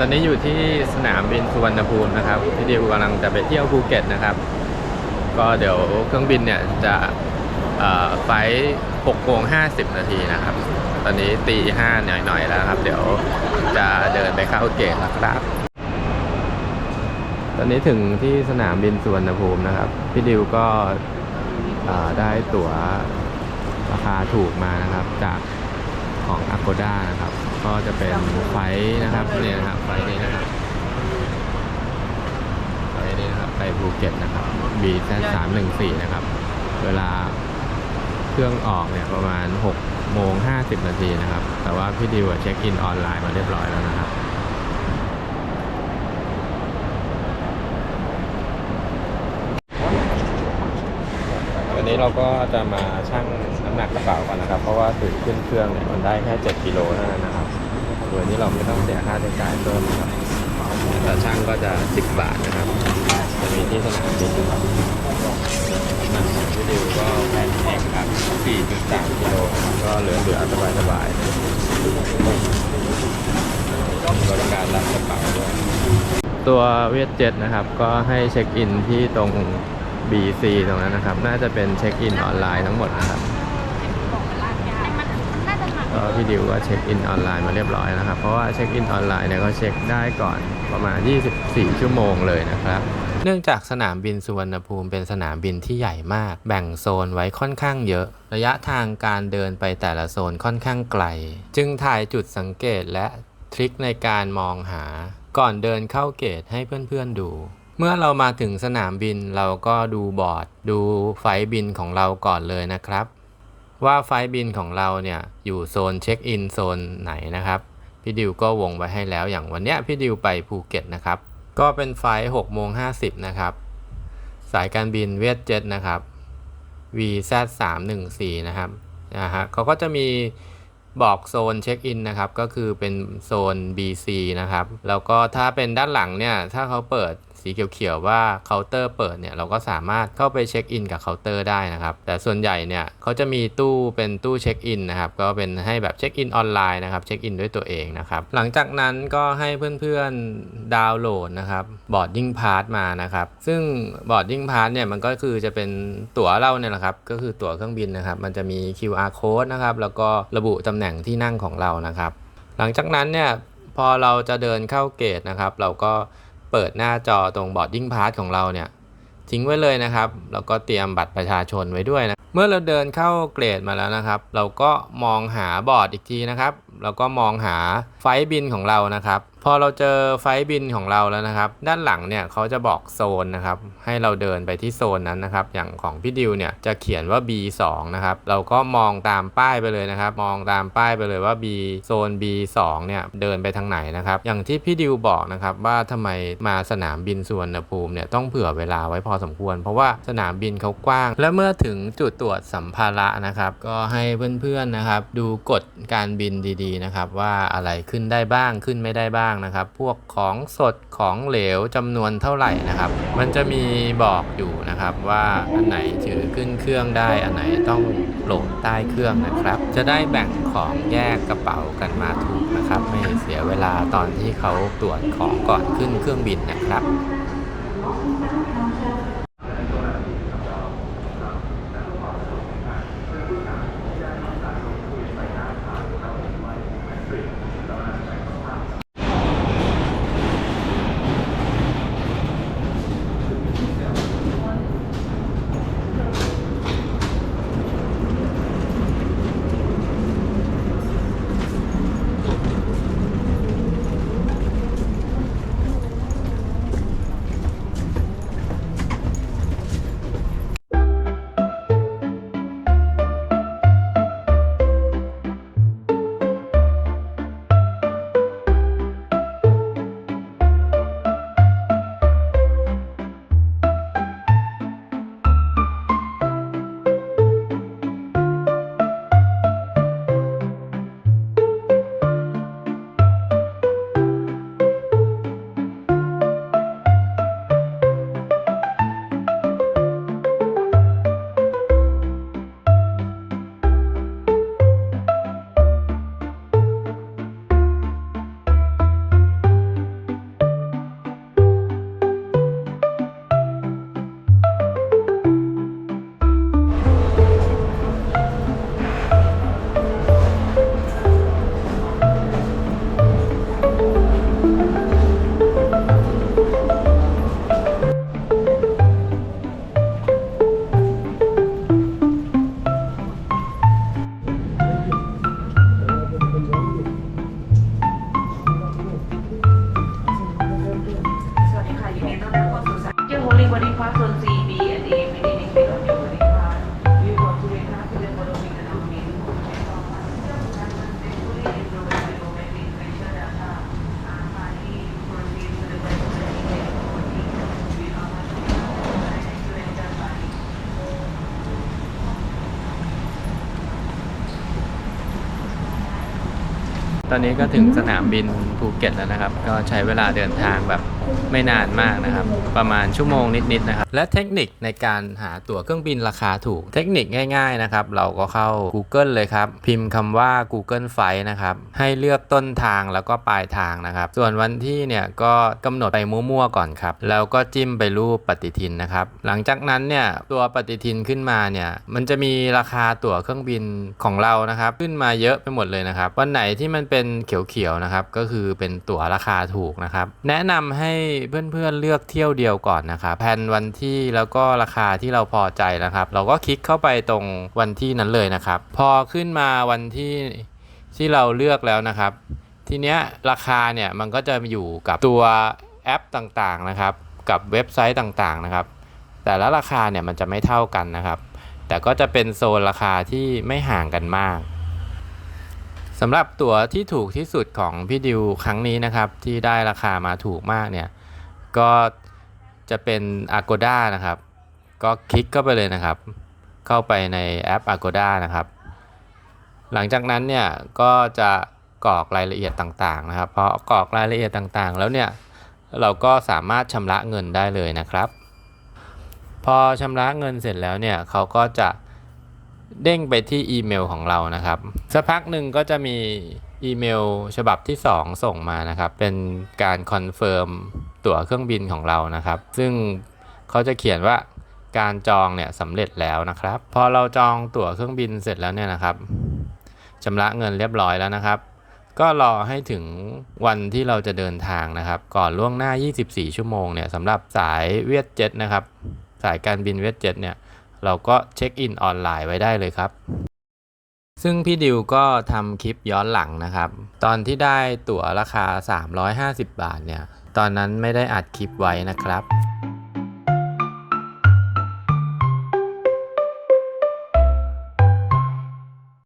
ตอนนี้อยู่ที่สนามบินสุวรรณภูมินะครับพี่ดิวกำลังจะไปเที่ยวภูเก็ตนะครับ ก็เดี๋ยวเครื่องบินเนี่ยจะไฟ6โมง50นาทีนะครับ ตอนนี้ตีห้าหน่อยๆแล้วครับ เดี๋ยวจะเดินไปเข้าเกตแล้วครับ ตอนนี้ถึงที่สนามบินสุวรรณภูมินะครับ พี่ดิวก็ได้ตั๋วราคาถูกมานะครับจากของ Agoda นะครับ ก็จะเป็นไฟนะครับเนี่ยนะครับไฟนี้นะครับไฟนี้นะครับไปภูเก็ตนะครับ BZ 3 1 4นะครับ เวลาเครื่องออกเนี่ยประมาณ6โมง50นาทีนะครับ แต่ว่าพี่ดิวเช็คอินออนไลน์มาเรียบร้อยแล้วนะครับวันนี้เราก็จะมาชั่งน้ำหนักกระเป๋ากันนะครับ เพราะว่าถือขึ้นเครื่องเนี่ยมันได้แค่ 7กิโลเท่านั้นนะครับ โดยที่เราไม่ต้องเสียค่าใช้จ่ายเพิ่มนะครับแต่ช่างก็จะ 10 บาทนะครับ จะมีที่สนามบินนะครับน้ำหนักของพี่ดิวก็แพงเองครับ4.3กิโลครับก็เหลือเหลือสบายสบายบริการรับกระเป๋าด้วยตัวเวียดเจ็ตนะครับ ก็ให้เช็คอินที่ตรง BC ตรงนั้นนะครับ น่าจะเป็นเช็คอินออนไลน์ทั้งหมดนะครับ ก็พี่ดิวก็เช็คอินออนไลน์มาเรียบร้อยนะครับ เพราะว่าเช็คอินออนไลน์เนี่ยก็เช็คได้ก่อนประมาณ 24 ชั่วโมงเลยนะครับเนื่องจากสนามบินสุวรรณภูมิเป็นสนามบินที่ใหญ่มาก แบ่งโซนไว้ค่อนข้างเยอะ ระยะทางการเดินไปแต่ละโซนค่อนข้างไกล จึงถ่ายจุดสังเกตและทริคในการมองหา ก่อนเดินเข้าเกตให้เพื่อนๆดู เมื่อเรามาถึงสนามบินเราก็ดูบอร์ด ดูไฟบินของเราก่อนเลยนะครับ ว่าไฟบินของเราเนี่ยอยู่โซนเช็คอินโซนไหนนะครับพี่ดิวก็วงไว้ให้แล้วอย่างวันเนี้ยพี่ดิวไปภูเก็ตนะครับ ก็เป็นไฟล์6โมง50 นะครับ สายการบินเวียดเจ็ตนะครับ VZ 3 1 4 นะครับนะฮะเขาก็จะมีบอกโซนเช็คอินนะครับ ก็คือเป็นโซน BC นะครับ แล้วก็ถ้าเป็นด้านหลังเนี่ย ถ้าเขาเปิด สีเขียวๆว่าเคาน์เตอร์เปิดเนี่ยเราก็สามารถเข้าไปเช็คอินกับเคาน์เตอร์ได้นะครับแต่ส่วนใหญ่เนี่ยเขาจะมีตู้เป็นตู้เช็คอินนะครับก็เป็นให้แบบเช็คอินออนไลน์นะครับเช็คอินด้วยตัวเองนะครับหลังจากนั้นก็ให้เพื่อนๆดาวน์โหลดนะครับ boarding pass มานะครับซึ่ง boarding pass เนี่ยมันก็คือจะเป็นตั๋วเราเนี่ยแหละครับก็คือตั๋วเครื่องบินนะครับมันจะมี QR code นะครับแล้วก็ระบุตำแหน่งที่นั่งของเรานะครับ หลังจากนั้นเนี่ยพอเราจะเดินเข้าเกตนะครับ เราก็ เปิดหน้าจอตรง boarding pass ของเราเนี่ยทิ้งไว้เลยนะครับแล้วก็เตรียมบัตรประชาชนไว้ด้วยนะเมื่อเราเดินเข้าเกรดมาแล้วนะครับ เราก็มองหาบอร์ดอีกทีนะครับ แล้วก็มองหาไฟบินของเรานะครับ อเราเจอไฟบินของเราแล้วนะครับ ด้านหลังเนี่ยเขาจะบอกโซนนะครับ ให้เราเดินไปที่โซนนั้นนะครับ อย่างของพี่ดิวเนี่ยจะเขียนว่า B2 นะครับ เราก็มองตามป้ายไปเลยนะครับ มองตามป้ายไปเลยว่า B โซน B2 เนี่ยเดินไปทางไหนนะครับ อย่างที่พี่ดิวบอกนะครับว่าทำไมมาสนามบินสุวรรณภูมิเนี่ยต้องเผื่อเวลาไว้พอสมควร เพราะว่าสนามบินเขากว้าง และเมื่อถึงจุดตรวจสัมภาระนะครับ ก็ให้เพื่อนๆนะครับ ดูกฎการบินดีๆนะครับว่าอะไรขึ้นได้บ้างขึ้นไม่ได้บ้างนะครับ พวกของสดของเหลวจำนวนเท่าไหร่นะครับ มันจะมีบอกอยู่นะครับว่าอันไหนถือขึ้นเครื่องได้ อันไหนต้องโหลดใต้เครื่องนะครับ จะได้แบ่งของแยกกระเป๋ากันมาถูกนะครับ ไม่เสียเวลาตอนที่เขาตรวจของก่อนขึ้นเครื่องบินนะครับ ตอนนี้ก็ถึงสนามบินภูเก็ตแล้วนะครับ ก็ใช้เวลาเดินทางแบบ ไม่นานมากนะครับ ประมาณชั่วโมงนิดๆนะครับ และเทคนิคในการหาตั๋วเครื่องบินราคาถูก เทคนิคง่าย ๆนะครับ เราก็เข้า Google เลยครับ พิมพ์คำว่า Google Flight นะครับ ให้เลือกต้นทางแล้วก็ปลายทางนะครับ ส่วนวันที่เนี่ยก็กำหนดไปมั่วๆก่อนครับ แล้วก็จิ้มไปรูปปฏิทินนะครับ หลังจากนั้นเนี่ยตัวปฏิทินขึ้นมาเนี่ยมันจะมีราคาตั๋วเครื่องบินของเรานะครับ ขึ้นมาเยอะไปหมดเลยนะครับ วันไหนที่มันเป็นเขียวๆนะครับก็คือเป็นตั๋วราคาถูกนะครับ แนะนำให้เพื่อนๆเลือกเที่ยวเดียวก่อนนะครับแผนวันที่แล้วก็ราคาที่เราพอใจนะครับ เราก็คลิกเข้าไปตรงวันที่นั้นเลยนะครับ พอขึ้นมาวันที่ที่เราเลือกแล้วนะครับ ทีเนี้ยราคาเนี่ยมันก็จะอยู่กับตัวแอปต่างๆนะครับ กับเว็บไซต์ต่างๆนะครับ แต่ละราคาเนี่ยมันจะไม่เท่ากันนะครับ แต่ก็จะเป็นโซนราคาที่ไม่ห่างกันมาก สำหรับตั๋วที่ถูกที่สุดของพี่ดิวครั้งนี้นะครับ ที่ได้ราคามาถูกมากเนี่ย ก็จะเป็น Agoda นะครับ ก็คลิกเข้าไปเลยนะครับ เข้าไปในแอป Agoda นะครับ หลังจากนั้นเนี่ยก็จะกรอกรายละเอียดต่างๆ นะครับพอกรอกรายละเอียดต่างๆ แล้วเนี่ยเราก็สามารถชำระเงินได้เลยนะครับ พอชำระเงินเสร็จแล้วเนี่ยเขาก็จะ เด้งไปที่อีเมลของเรานะครับสักพักหนึ่งก็จะมีอีเมลฉบับที่ 2 ส่งมานะครับ เป็นการคอนเฟิร์มตั๋วเครื่องบินของเรานะครับ ซึ่งเขาจะเขียนว่าการจองเนี่ยสำเร็จแล้วนะครับ พอเราจองตั๋วเครื่องบินเสร็จแล้วเนี่ยนะครับชำระเงินเรียบร้อยแล้วนะครับ ก็รอให้ถึงวันที่เราจะเดินทางนะครับ ก่อนล่วงหน้า 24 ชั่วโมงเนี่ยสำหรับสายเวียดเจ็ตนะครับ สายการบินเวียดเจ็ตเนี่ย เราก็เช็คอินออนไลน์ไว้ได้เลยครับ ซึ่งพี่ดิวก็ทำคลิปย้อนหลังนะครับ ตอนที่ได้ตั๋วราคา 350 บาทเนี่ย ตอนนั้นไม่ได้อัดคลิปไว้นะครับ